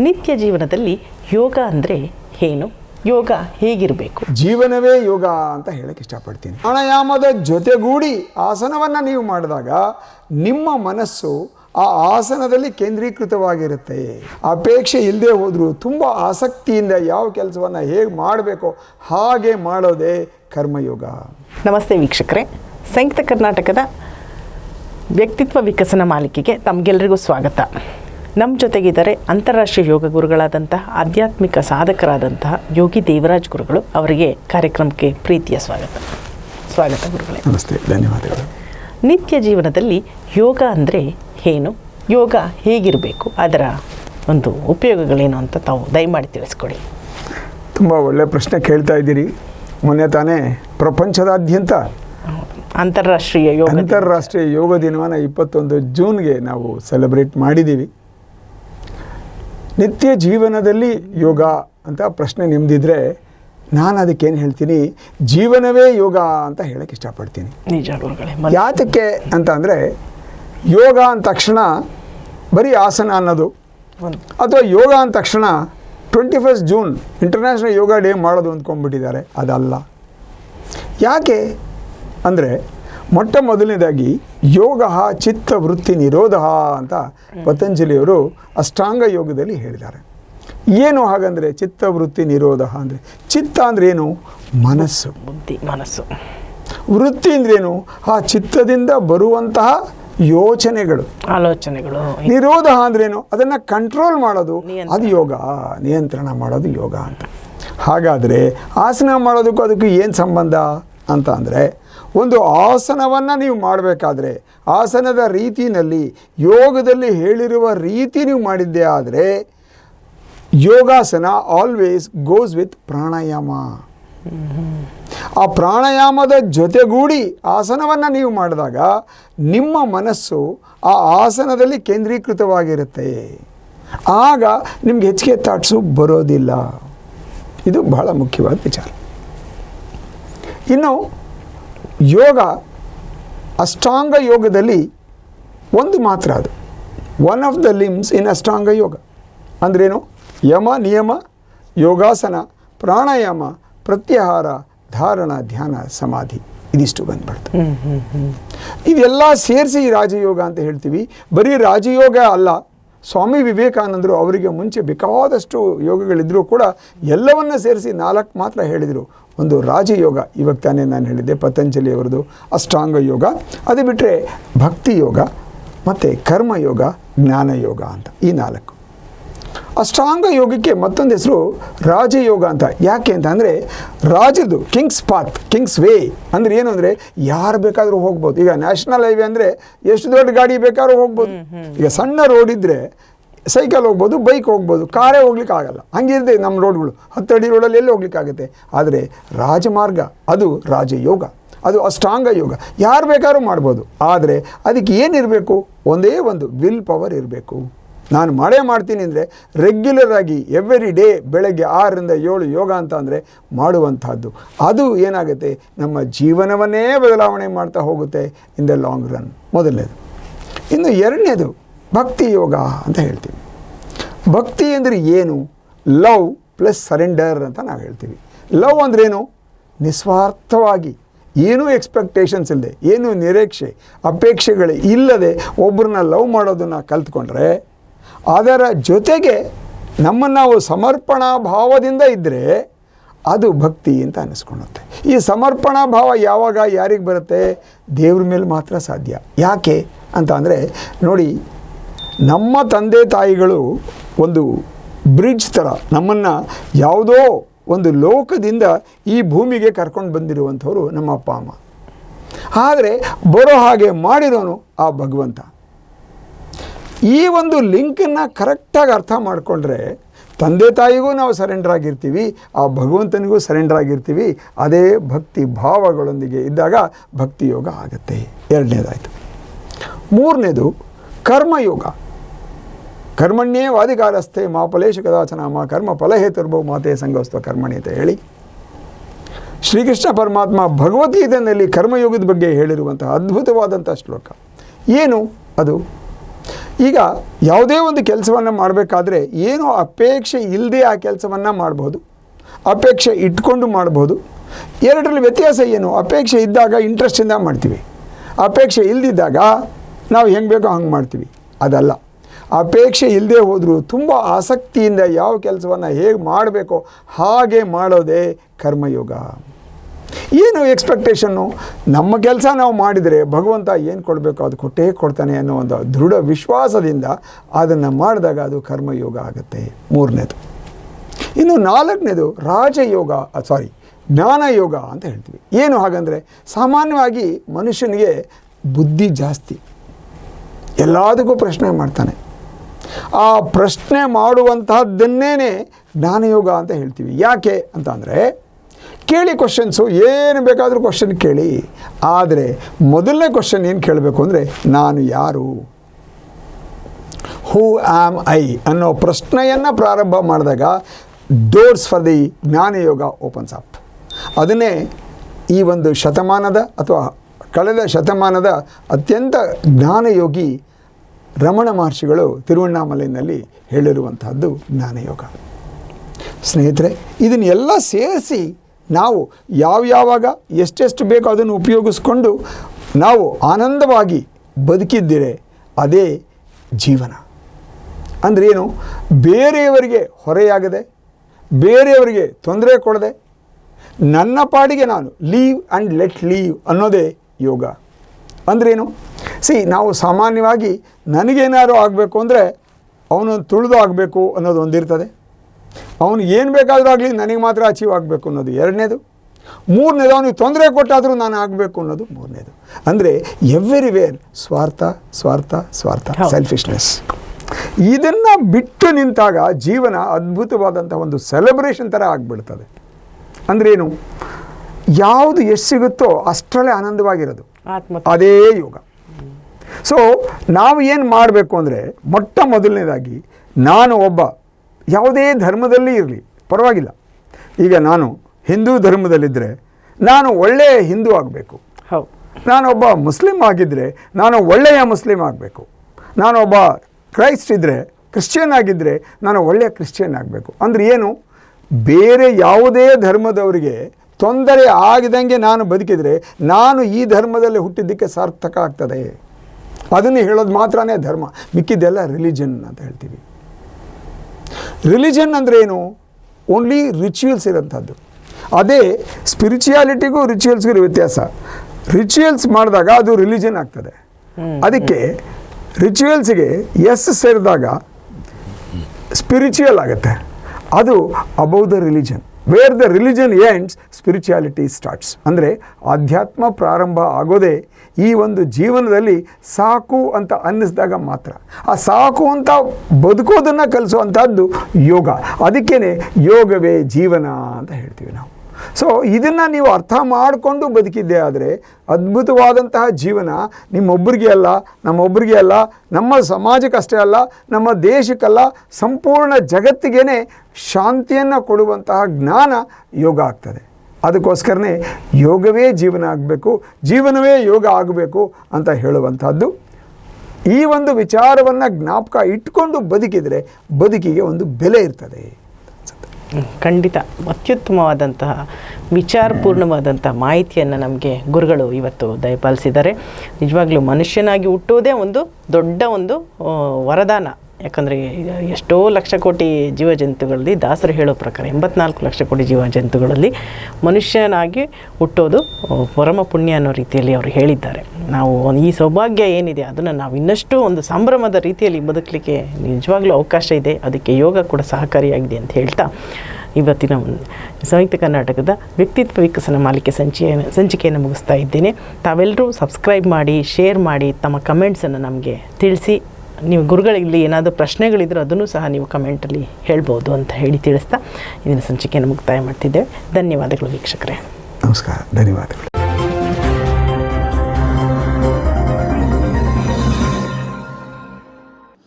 ನಿತ್ಯ ಜೀವನದಲ್ಲಿ ಯೋಗ ಅಂದರೆ ಏನು? ಯೋಗ ಹೇಗಿರಬೇಕು? ಜೀವನವೇ ಯೋಗ ಅಂತ ಹೇಳಕ್ಕೆ ಇಷ್ಟಪಡ್ತೀನಿ. ಪ್ರಾಣಾಯಾಮದ ಜೊತೆಗೂಡಿ ಆಸನವನ್ನು ನೀವು ಮಾಡಿದಾಗ ನಿಮ್ಮ ಮನಸ್ಸು ಆ ಆಸನದಲ್ಲಿ ಕೇಂದ್ರೀಕೃತವಾಗಿರುತ್ತೆ. ಅಪೇಕ್ಷೆ ಇಲ್ಲದೆ ಹೋದರೂ ತುಂಬ ಆಸಕ್ತಿಯಿಂದ ಯಾವ ಕೆಲಸವನ್ನು ಹೇಗೆ ಮಾಡಬೇಕು ಹಾಗೆ ಮಾಡೋದೇ ಕರ್ಮಯೋಗ. ನಮಸ್ತೆ ವೀಕ್ಷಕರೇ. ಸಂಯುಕ್ತ ಕರ್ನಾಟಕದ ವ್ಯಕ್ತಿತ್ವ ವಿಕಸನ ಮಾಲಿಕೆಗೆ ತಮಗೆಲ್ಲರಿಗೂ ಸ್ವಾಗತ. ನಮ್ಮ ಜೊತೆಗಿದ್ದಾರೆ ಅಂತಾರಾಷ್ಟ್ರೀಯ ಯೋಗ ಗುರುಗಳಾದಂತಹ ಆಧ್ಯಾತ್ಮಿಕ ಸಾಧಕರಾದಂತಹ ಯೋಗಿ ದೇವರಾಜ್ ಗುರುಗಳು. ಅವರಿಗೆ ಕಾರ್ಯಕ್ರಮಕ್ಕೆ ಪ್ರೀತಿಯ ಸ್ವಾಗತ. ಸ್ವಾಗತ ಗುರುಗಳೇ. ನಮಸ್ತೆ ಧನ್ಯವಾದಗಳು. ನಿತ್ಯ ಜೀವನದಲ್ಲಿ ಯೋಗ ಅಂದರೆ ಏನು? ಯೋಗ ಹೇಗಿರಬೇಕು? ಅದರ ಒಂದು ಉಪಯೋಗಗಳೇನು ಅಂತ ತಾವು ದಯಮಾಡಿ ತಿಳಿಸ್ಕೊಡಿ. ತುಂಬ ಒಳ್ಳೆಯ ಪ್ರಶ್ನೆ ಕೇಳ್ತಾ ಇದ್ದೀರಿ. ಮೊನ್ನೆ ತಾನೇ ಪ್ರಪಂಚದಾದ್ಯಂತ ಅಂತಾರಾಷ್ಟ್ರೀಯ ಯೋಗ ಅಂತಾರಾಷ್ಟ್ರೀಯ ಯೋಗ ದಿನವನ್ನು ಇಪ್ಪತ್ತೊಂದು ಜೂನ್ಗೆ ನಾವು ಸೆಲೆಬ್ರೇಟ್ ಮಾಡಿದ್ದೀವಿ. ನಿತ್ಯ ಜೀವನದಲ್ಲಿ ಯೋಗ ಅಂತ ಪ್ರಶ್ನೆ ನಿಮ್ದಿದ್ರೆ ನಾನು ಅದಕ್ಕೇನು ಹೇಳ್ತೀನಿ ಜೀವನವೇ ಯೋಗ ಅಂತ ಹೇಳಕ್ಕೆ ಇಷ್ಟಪಡ್ತೀನಿ. ಯಾತಕ್ಕೆ ಅಂತ ಅಂದರೆ ಯೋಗ ಅಂದ ತಕ್ಷಣ ಬರೀ ಆಸನ ಅನ್ನೋದು. ಅಥವಾ ಯೋಗ ಅಂದ ತಕ್ಷಣ twenty first June international yoga day ಮಾಡೋದು ಅಂದ್ಕೊಂಡ್ಬಿಟ್ಟಿದ್ದಾರೆ ಅದಲ್ಲ. ಯಾಕೆ? ಅಂದರೆ ಮೊಟ್ಟ ಮೊದಲನೇದಾಗಿ ಯೋಗ ಚಿತ್ತ ವೃತ್ತಿ ನಿರೋಧ ಅಂತ ಪತಂಜಲಿಯವರು ಅಷ್ಟಾಂಗ ಯೋಗದಲ್ಲಿ ಹೇಳಿದ್ದಾರೆ. ಏನು ಹಾಗಂದರೆ ಚಿತ್ತವೃತ್ತಿ ನಿರೋಧ ಅಂದರೆ ಚಿತ್ತ ಅಂದ್ರೆ ಏನು? ಮನಸ್ಸು. ಬುದ್ಧಿ ಮನಸ್ಸು. ವೃತ್ತಿ ಅಂದ್ರೇನು ಆ ಚಿತ್ತದಿಂದ ಬರುವಂತಹ ಯೋಚನೆಗಳು. ಆಲೋಚನೆಗಳು. ನಿರೋಧ ಅಂದ್ರೇನು ಅದನ್ನು ಕಂಟ್ರೋಲ್ ಮಾಡೋದು. ಅದು ಯೋಗ. ನಿಯಂತ್ರಣ ಮಾಡೋದು ಯೋಗ ಅಂತ. ಹಾಗಾದರೆ ಆಸನ ಮಾಡೋದಕ್ಕೂ ಅದಕ್ಕೂ ಏನು ಸಂಬಂಧ? ಅಂತ ಅಂದರೆ ಒಂದು ಆಸನವನ್ನು ನೀವು ಮಾಡಬೇಕಾದ್ರೆ ಆಸನದ ರೀತಿಯಲ್ಲಿ ಯೋಗದಲ್ಲಿ ಹೇಳಿರುವ ರೀತಿ ನೀವು ಮಾಡಿದ್ದೇ ಆದರೆ ಯೋಗಾಸನ ಆಲ್ವೇಸ್ ಗೋಸ್ ವಿತ್ ಪ್ರಾಣಾಯಾಮ. ಆ ಪ್ರಾಣಾಯಾಮದ ಜೊತೆಗೂಡಿ ಆಸನವನ್ನು ನೀವು ಮಾಡಿದಾಗ ನಿಮ್ಮ ಮನಸ್ಸು ಆ ಆಸನದಲ್ಲಿ ಕೇಂದ್ರೀಕೃತವಾಗಿರುತ್ತೆ. ಆಗ ನಿಮ್ಗೆ ಹೆಚ್ಚಿಗೆ ಥಾಟ್ಸು ಬರೋದಿಲ್ಲ. ಇದು ಬಹಳ ಮುಖ್ಯವಾದ ವಿಚಾರ. ಇನ್ನು ಯೋಗ ಅಷ್ಟಾಂಗ ಯೋಗದಲ್ಲಿ ಒಂದು ಮಾತ್ರ ಅದು. One of the limbs in ashtanga yoga. ಅಂದ್ರೇನು? ಯಮ ನಿಯಮ ಯೋಗಾಸನ ಪ್ರಾಣಾಯಾಮ ಪ್ರತ್ಯಾಹಾರ ಧಾರಣ ಧ್ಯಾನ ಸಮಾಧಿ ಇದಿಷ್ಟು ಬಂದ್ಬಿಡ್ತು. ಇದೆಲ್ಲ ಸೇರಿಸಿ ರಾಜಯೋಗ ಅಂತ ಹೇಳ್ತೀವಿ. ಬರೀ ರಾಜಯೋಗ ಅಲ್ಲ ಸ್ವಾಮಿ ವಿವೇಕಾನಂದರು ಅವರಿಗೆ ಮುಂಚೆ ಬೇಕಾದಷ್ಟು ಯೋಗಗಳಿದ್ದರೂ ಕೂಡ ಎಲ್ಲವನ್ನ ಸೇರಿಸಿ ನಾಲ್ಕು ಮಾತ್ರ ಹೇಳಿದರು. ಒಂದು ರಾಜಯೋಗ, ಇವಾಗ ತಾನೇ ನಾನು ಹೇಳಿದ್ದೆ, ಪತಂಜಲಿ ಅವರದು, ಅಷ್ಟಾಂಗ ಯೋಗ, ಅದು ಬಿಟ್ಟರೆ ಭಕ್ತಿ ಯೋಗ, ಮತ್ತು ಕರ್ಮಯೋಗ ಜ್ಞಾನಯೋಗ ಅಂತ ಈ ನಾಲ್ಕು. ಅಷ್ಟಾಂಗ ಯೋಗಕ್ಕೆ ಮತ್ತೊಂದು ಹೆಸರು ರಾಜಯೋಗ ಅಂತ. ಯಾಕೆ ಅಂತ ಅಂದರೆ ರಾಜದು ಕಿಂಗ್ಸ್ ಪಾತ್ ಕಿಂಗ್ಸ್ ವೇ ಅಂದ್ರೆ ಏನು ಅಂದರೆ ಯಾರು ಬೇಕಾದರೂ ಹೋಗ್ಬೋದು. ಈಗ ನ್ಯಾಷನಲ್ ಹೈವೇ ಅಂದರೆ ಎಷ್ಟು ದೊಡ್ಡ ಗಾಡಿ ಬೇಕಾದ್ರೂ ಹೋಗ್ಬೋದು. ಈಗ ಸಣ್ಣ ರೋಡ್ ಇದ್ದರೆ ಸೈಕಲ್ ಹೋಗ್ಬೋದು ಬೈಕ್ ಹೋಗ್ಬೋದು ಕಾರೇ ಹೋಗ್ಲಿಕ್ಕೆ ಆಗಲ್ಲ. ಹಂಗಿರುತ್ತೆ ನಮ್ಮ ರೋಡ್ಗಳು ಹತ್ತು ಅಡಿ ರೋಡಲ್ಲಿ ಎಲ್ಲಿ ಹೋಗ್ಲಿಕ್ಕಾಗುತ್ತೆ ಆದರೆ ರಾಜಮಾರ್ಗ ಅದು ರಾಜಯೋಗ ಅದು ಅಷ್ಟಾಂಗ ಯೋಗ. ಯಾರು ಬೇಕಾದ್ರೂ ಮಾಡ್ಬೋದು. ಆದರೆ ಅದಕ್ಕೆ ಏನಿರಬೇಕು? ಒಂದೇ ಒಂದು ವಿಲ್ ಪವರ್ ಇರಬೇಕು. ನಾನು ಮಾಡೇ ಮಾಡ್ತೀನಿ ಅಂದರೆ ರೆಗ್ಯುಲರ್ ಆಗಿ ಎವ್ರಿ ಡೇ ಬೆಳಗ್ಗೆ ಆರರಿಂದ ಏಳು ಯೋಗ ಅಂತ ಅಂದರೆ ಮಾಡುವಂಥದ್ದು. ಅದು ಏನಾಗುತ್ತೆ? ನಮ್ಮ ಜೀವನವನ್ನೇ ಬದಲಾವಣೆ ಮಾಡ್ತಾ ಹೋಗುತ್ತೆ ಇನ್ ದ ಲಾಂಗ್ ರನ್ ಮೊದಲನೇದು. ಇನ್ನು ಎರಡನೇದು, ಭಕ್ತಿ ಯೋಗ ಅಂತ ಹೇಳ್ತೀವಿ. ಭಕ್ತಿ ಅಂದರೆ ಏನು? ಲವ್ ಪ್ಲಸ್ ಸರೆಂಡರ್ ಅಂತ ನಾವು ಹೇಳ್ತೀವಿ. ಲವ್ ಅಂದ್ರೇನು ನಿಸ್ವಾರ್ಥವಾಗಿ, ಏನೂ ಎಕ್ಸ್ಪೆಕ್ಟೇಷನ್ಸ್ ಇಲ್ಲದೆ ಏನು ನಿರೀಕ್ಷೆ, ಅಪೇಕ್ಷೆಗಳು ಇಲ್ಲದೆ ಒಬ್ಬರನ್ನ ಲವ್ ಮಾಡೋದನ್ನು ಕಲ್ತ್ಕೊಂಡ್ರೆ ಅದರ ಜೊತೆಗೆ ನಮ್ಮನ್ನು ನಾವು ಸಮರ್ಪಣಾ ಭಾವದಿಂದ ಇದ್ದರೆ ಅದು ಭಕ್ತಿ ಅಂತ ಅನ್ನಿಸ್ಕೊಳುತ್ತೆ ಈ ಸಮರ್ಪಣಾ ಭಾವ ಯಾವಾಗ ಯಾರಿಗೆ ಬರುತ್ತೆ? ದೇವ್ರ ಮೇಲೆ ಮಾತ್ರ ಸಾಧ್ಯ. ಯಾಕೆ ಅಂತ ಅಂದರೆ, ನೋಡಿ, ನಮ್ಮ ತಂದೆ ತಾಯಿಗಳು ಒಂದು ಬ್ರಿಡ್ಜ್ ಥರ ನಮ್ಮನ್ನು ಯಾವುದೋ ಒಂದು ಲೋಕದಿಂದ ಈ ಭೂಮಿಗೆ ಕರ್ಕೊಂಡು ಬಂದಿರುವಂಥವ್ರು ನಮ್ಮ ಅಪ್ಪ, ಅಮ್ಮ. ಆದರೆ ಬರೋ ಹಾಗೆ ಮಾಡಿರೋನು ಆ ಭಗವಂತ. ಈ ಒಂದು ಲಿಂಕನ್ನು ಕರೆಕ್ಟಾಗಿ ಅರ್ಥ ಮಾಡಿಕೊಂಡ್ರೆ ತಂದೆ ತಾಯಿಗೂ ನಾವು ಸರೆಂಡರ್ ಆಗಿರ್ತೀವಿ, ಆ ಭಗವಂತನಿಗೂ ಸರೆಂಡರ್ ಆಗಿರ್ತೀವಿ, ಅದೇ ಭಕ್ತಿ ಭಾವಗಳೊಂದಿಗೆ ಇದ್ದಾಗ ಭಕ್ತಿ ಯೋಗ ಆಗುತ್ತೆ. ಎರಡನೇದಾಯಿತು. ಮೂರನೇದು ಕರ್ಮಯೋಗ ಕರ್ಮಣ್ಯೇ ವಾದಿಕಾರಸ್ಥೆ ಕದಾಚನ ಮಾ ಕರ್ಮ ಫಲಹೇತುರ್ಭವ ಮಾತೆ ಸಂಗೋಸ್ತ ಕರ್ಮಣಿ ಅಂತ ಹೇಳಿ. ಶ್ರೀಕೃಷ್ಣ ಪರಮಾತ್ಮ ಭಗವದ್ಗೀತೆಯಲ್ಲಿ ಕರ್ಮಯೋಗದ ಬಗ್ಗೆ ಹೇಳಿರುವಂತಹ ಅದ್ಭುತವಾದಂಥ ಶ್ಲೋಕ. ಏನು? ಅದು ಈಗ ಯಾವುದೇ ಒಂದು ಕೆಲಸವನ್ನು ಮಾಡಬೇಕಾದ್ರೆ ಏನು ಅಪೇಕ್ಷೆ ಇಲ್ಲದೆ ಆ ಕೆಲಸವನ್ನು ಮಾಡ್ಬೋದು. ಅಪೇಕ್ಷೆ ಇಟ್ಕೊಂಡು ಮಾಡ್ಬೋದು. ಎರಡರಲ್ಲಿ ವ್ಯತ್ಯಾಸ ಏನು? ಅಪೇಕ್ಷೆ ಇದ್ದಾಗ ಇಂಟ್ರೆಸ್ಟಿಂದ ಮಾಡ್ತೀವಿ. ಅಪೇಕ್ಷೆ ಇಲ್ಲದಿದ್ದಾಗ ನಾವು ಹೆಂಗೆ ಬೇಕೋ ಹಂಗೆ ಮಾಡ್ತೀವಿ. ಅದಲ್ಲ. ಅಪೇಕ್ಷೆ ಇಲ್ಲದೆ ಹೋದರೂ ತುಂಬ ಆಸಕ್ತಿಯಿಂದ ಯಾವ ಕೆಲಸವನ್ನು ಹೇಗೆ ಮಾಡಬೇಕೋ ಹಾಗೆ ಮಾಡೋದೇ ಕರ್ಮಯೋಗ. ಏನು ಎಕ್ಸ್ಪೆಕ್ಟೇಷನ್ನು ನಮ್ಮ ಕೆಲಸ ನಾವು ಮಾಡಿದರೆ ಭಗವಂತ ಏನು ಕೊಡಬೇಕು? ಅದು ಕೊಟ್ಟೇ ಕೊಡ್ತಾನೆ ಅನ್ನೋ ಒಂದು ದೃಢ ವಿಶ್ವಾಸದಿಂದ ಅದನ್ನು ಮಾಡಿದಾಗ ಅದು ಕರ್ಮಯೋಗ ಆಗುತ್ತೆ. ಮೂರನೇದು. ಇನ್ನು ನಾಲ್ಕನೇದು ರಾಜಯೋಗ ಸಾರಿ ಜ್ಞಾನಯೋಗ ಅಂತ ಹೇಳ್ತೀವಿ. ಏನು ಹಾಗಂದರೆ ಸಾಮಾನ್ಯವಾಗಿ ಮನುಷ್ಯನಿಗೆ ಬುದ್ಧಿ ಜಾಸ್ತಿ. ಎಲ್ಲದಕ್ಕೂ ಪ್ರಶ್ನೆ ಮಾಡ್ತಾನೆ. ಆ ಪ್ರಶ್ನೆ ಮಾಡುವಂತಹದ್ದನ್ನೇ ಜ್ಞಾನಯೋಗ ಅಂತ ಹೇಳ್ತೀವಿ. ಯಾಕೆ ಅಂತ ಅಂದರೆ ಕೇಳಿ ಕ್ವಶನ್ಸು ಏನು ಬೇಕಾದರೂ ಕ್ವಶನ್ ಕೇಳಿ. ಆದರೆ ಮೊದಲನೇ ಕ್ವಶನ್ ಏನು ಕೇಳಬೇಕು ಅಂದರೆ, ನಾನು ಯಾರು? ಹೂ ಆಮ್ ಐ ಅನ್ನೋ ಪ್ರಶ್ನೆಯನ್ನು ಪ್ರಾರಂಭ ಮಾಡಿದಾಗ doors for the Jnanayoga opens up ಅದನ್ನೇ ಈ ಒಂದು ಶತಮಾನದ ಅಥವಾ ಕಳೆದ ಶತಮಾನದ ಅತ್ಯಂತ ಜ್ಞಾನಯೋಗಿ ರಮಣ ಮಹರ್ಷಿಗಳು ತಿರುವಣ್ಣಾಮಲೈನಲ್ಲಿ ಹೇಳಿರುವಂತಹದ್ದು ಜ್ಞಾನಯೋಗ ಸ್ನೇಹಿತರೆ, ಇದನ್ನೆಲ್ಲ ಸೇರಿಸಿ ನಾವು ಯಾವ್ಯಾವಾಗ ಎಷ್ಟೆಷ್ಟು ಬೇಕೋ ಅದನ್ನು ಉಪಯೋಗಿಸ್ಕೊಂಡು ನಾವು ಆನಂದವಾಗಿ ಬದುಕಿದ್ದರೆ ಅದೇ ಜೀವನ. ಅಂದರೆ ಏನು? ಬೇರೆಯವರಿಗೆ ಹೊರೆಯಾಗದೆ, ಬೇರೆಯವರಿಗೆ ತೊಂದರೆ ಕೊಡದೆ, ನನ್ನ ಪಾಡಿಗೆ ನಾನು ಲೀವ್ ಆ್ಯಂಡ್ ಲೆಟ್ ಲೀವ್ ಅನ್ನೋದೇ ಯೋಗ. ಅಂದ್ರೇನು ಸಿ, ನಾವು ಸಾಮಾನ್ಯವಾಗಿ ನನಗೇನಾದ್ರು ಆಗಬೇಕು ಅಂದರೆ ಅವನು ತುಳಿದು ಆಗಬೇಕು ಅನ್ನೋದು ಒಂದಿರ್ತದೆ. ಅವನು ಏನು ಬೇಕಾದರೂ ಆಗಲಿ ನನಗೆ ಮಾತ್ರ ಅಚೀವ್ ಆಗಬೇಕು ಅನ್ನೋದು ಎರಡನೇದು. ಮೂರನೇದು ಅವನಿಗೆ ತೊಂದರೆ ಕೊಟ್ಟಾದರೂ ನಾನು ಆಗಬೇಕು ಅನ್ನೋದು ಮೂರನೇದು. ಅಂದರೆ ಎವ್ರಿವೇರ್ ಸ್ವಾರ್ಥ ಸ್ವಾರ್ಥ ಸ್ವಾರ್ಥ. ಸೆಲ್ಫಿಶ್ನೆಸ್ ಇದನ್ನು ಬಿಟ್ಟು ನಿಂತಾಗ ಜೀವನ ಅದ್ಭುತವಾದಂಥ ಒಂದು ಸೆಲೆಬ್ರೇಷನ್ ಥರ ಆಗಿಬಿಡ್ತದೆ. ಏನು? ಯಾವುದು ಎಷ್ಟು ಸಿಗುತ್ತೋ ಅಷ್ಟರಲ್ಲೇ ಆನಂದವಾಗಿರೋದು. ಅದೇ ಯೋಗ. ಸೊ ನಾವು ಏನು ಮಾಡಬೇಕು ಅಂದರೆ ಮೊಟ್ಟ ಮೊದಲನೇದಾಗಿ ನಾನು ಒಬ್ಬ ಯಾವುದೇ ಧರ್ಮದಲ್ಲಿ ಇರಲಿ ಪರವಾಗಿಲ್ಲ. ಈಗ ನಾನು ಹಿಂದೂ ಧರ್ಮದಲ್ಲಿದ್ದರೆ ನಾನು ಒಳ್ಳೆಯ ಹಿಂದೂ ಆಗಬೇಕು. ಹೌದು. ನಾನೊಬ್ಬ ಮುಸ್ಲಿಂ ಆಗಿದ್ದರೆ ನಾನು ಒಳ್ಳೆಯ ಮುಸ್ಲಿಂ ಆಗಬೇಕು. ನಾನೊಬ್ಬ ಕ್ರೈಸ್ಟ್ ಇದ್ದರೆ ಕ್ರಿಶ್ಚಿಯನ್ ಆಗಿದ್ದರೆ ನಾನು ಒಳ್ಳೆಯ ಕ್ರಿಶ್ಚಿಯನ್ ಆಗಬೇಕು. ಅಂದರೆ ಏನು? ಬೇರೆ ಯಾವುದೇ ಧರ್ಮದವರಿಗೆ ತೊಂದರೆ ಆಗದಂಗೆ ನಾನು ಬದುಕಿದರೆ ನಾನು ಈ ಧರ್ಮದಲ್ಲಿ ಹುಟ್ಟಿದ್ದಕ್ಕೆ ಸಾರ್ಥಕ ಆಗ್ತದೆ. ಅದನ್ನು ಹೇಳೋದು ಮಾತ್ರನೇ ಧರ್ಮ. ಮಿಕ್ಕಿದ್ದೆಲ್ಲ ರಿಲಿಜನ್ ಅಂತ ಹೇಳ್ತೀವಿ. ರಿಲಿಜನ್ ಅಂದರೆ ಏನು? ಓನ್ಲಿ ರಿಚುವಲ್ಸ್ ಇರೋಂಥದ್ದು ಅದೇ ಸ್ಪಿರಿಚುಯಾಲಿಟಿಗೂ ರಿಚುವಲ್ಸ್ಗೂ ವ್ಯತ್ಯಾಸ. ರಿಚುವಲ್ಸ್ ಮಾಡಿದಾಗ ಅದು ರಿಲಿಜನ್ ಆಗ್ತದೆ. ಅದಕ್ಕೆ ರಿಚುವಲ್ಸ್ಗೆ ಎಸ್ ಸೇರಿದಾಗ ಸ್ಪಿರಿಚುವಲ್ ಆಗುತ್ತೆ. ಅದು above the religion where the religion ends spirituality starts ಅಂದರೆ ಆಧ್ಯಾತ್ಮ ಪ್ರಾರಂಭ ಆಗೋದೇ ಈ ಒಂದು ಜೀವನದಲ್ಲಿ ಸಾಕು ಅಂತ ಅನ್ನಿಸಿದಾಗ ಮಾತ್ರ. ಆ ಸಾಕು ಅಂತ ಬದುಕೋದನ್ನು ಕಲಿಸುವಂಥದ್ದು ಯೋಗ. ಅದಕ್ಕೇ ಯೋಗವೇ ಜೀವನ ಅಂತ ಹೇಳ್ತೀವಿ ನಾವು. ಸೊ ಇದನ್ನು ನೀವು ಅರ್ಥ ಮಾಡಿಕೊಂಡು ಬದುಕಿದ್ದೆ ಆದರೆ ಅದ್ಭುತವಾದಂತಹ ಜೀವನ ನಿಮ್ಮೊಬ್ಬರಿಗೆ ಅಲ್ಲ ನಮ್ಮೊಬ್ಬರಿಗೆ ಅಲ್ಲ, ನಮ್ಮ ಸಮಾಜಕ್ಕಷ್ಟೇ ಅಲ್ಲ, ನಮ್ಮ ದೇಶಕ್ಕಲ್ಲ, ಸಂಪೂರ್ಣ ಜಗತ್ತಿಗೇ ಶಾಂತಿಯನ್ನು ಕೊಡುವಂತಹ ಜ್ಞಾನ ಯೋಗ ಆಗ್ತದೆ. ಅದಕ್ಕೋಸ್ಕರನೇ ಯೋಗವೇ ಜೀವನ ಆಗಬೇಕು, ಜೀವನವೇ ಯೋಗ ಆಗಬೇಕು ಅಂತ ಹೇಳುವಂಥದ್ದು. ಈ ಒಂದು ವಿಚಾರವನ್ನು ಜ್ಞಾಪಕ ಇಟ್ಕೊಂಡು ಬದುಕಿದರೆ ಬದುಕಿಗೆ ಒಂದು ಬೆಲೆ ಇರ್ತದೆ. ಖಂಡಿತ. ಅತ್ಯುತ್ತಮವಾದಂತಹ ವಿಚಾರಪೂರ್ಣವಾದಂಥ ಮಾಹಿತಿಯನ್ನು ನಮಗೆ ಗುರುಗಳು ಇವತ್ತು ದಯಪಾಲಿಸಿದ್ದಾರೆ. ನಿಜವಾಗ್ಲೂ ಮನುಷ್ಯನಾಗಿ ಹುಟ್ಟುವುದೇ ಒಂದು ದೊಡ್ಡ ಒಂದು ವರದಾನ. ಯಾಕಂದರೆ ಎಷ್ಟೋ ಲಕ್ಷ ಕೋಟಿ ಜೀವಜಂತುಗಳಲ್ಲಿ, ದಾಸರು ಹೇಳೋ ಪ್ರಕಾರ ಎಂಬತ್ನಾಲ್ಕು ಲಕ್ಷ ಕೋಟಿ ಜೀವಜಂತುಗಳಲ್ಲಿ ಮನುಷ್ಯನಾಗಿ ಹುಟ್ಟೋದು ಪರಮ ಪುಣ್ಯ ಅನ್ನೋ ರೀತಿಯಲ್ಲಿ ಅವರು ಹೇಳಿದ್ದಾರೆ. ನಾವು ಈ ಸೌಭಾಗ್ಯ ಏನಿದೆ ಅದನ್ನು ನಾವು ಇನ್ನಷ್ಟು ಒಂದು ಸಂಭ್ರಮದ ರೀತಿಯಲ್ಲಿ ಬದುಕಲಿಕ್ಕೆ ನಿಜವಾಗ್ಲೂ ಅವಕಾಶ ಇದೆ. ಅದಕ್ಕೆ ಯೋಗ ಕೂಡ ಸಹಕಾರಿಯಾಗಿದೆ ಅಂತ ಹೇಳ್ತಾ ಇವತ್ತಿನ ಸಂಯುಕ್ತ ಕರ್ನಾಟಕದ ವ್ಯಕ್ತಿತ್ವ ವಿಕಸನ ಮಾಲಿಕೆ ಸಂಚಿಕೆಯನ್ನು ಸಂಚಿಕೆಯನ್ನು ಮುಗಿಸ್ತಾ ಇದ್ದೇನೆ. ತಾವೆಲ್ಲರೂ ಸಬ್ಸ್ಕ್ರೈಬ್ ಮಾಡಿ, ಶೇರ್ ಮಾಡಿ, ತಮ್ಮ ಕಮೆಂಟ್ಸನ್ನು ನಮಗೆ ತಿಳಿಸಿ. ನೀವು ಗುರುಗಳಲ್ಲಿ ಏನಾದರೂ ಪ್ರಶ್ನೆಗಳಿದ್ರೆ ಅದನ್ನು ಸಹ ನೀವು ಕಮೆಂಟಲ್ಲಿ ಹೇಳ್ಬೋದು ಅಂತ ಹೇಳಿ ತಿಳಿಸ್ತಾ ಇದನ್ನು ಸಂಚಿಕೆಯನ್ನು ಮುಕ್ತಾಯ ಮಾಡ್ತಿದ್ದೇವೆ. ಧನ್ಯವಾದಗಳು ವೀಕ್ಷಕರೇ. ನಮಸ್ಕಾರ, ಧನ್ಯವಾದಗಳು.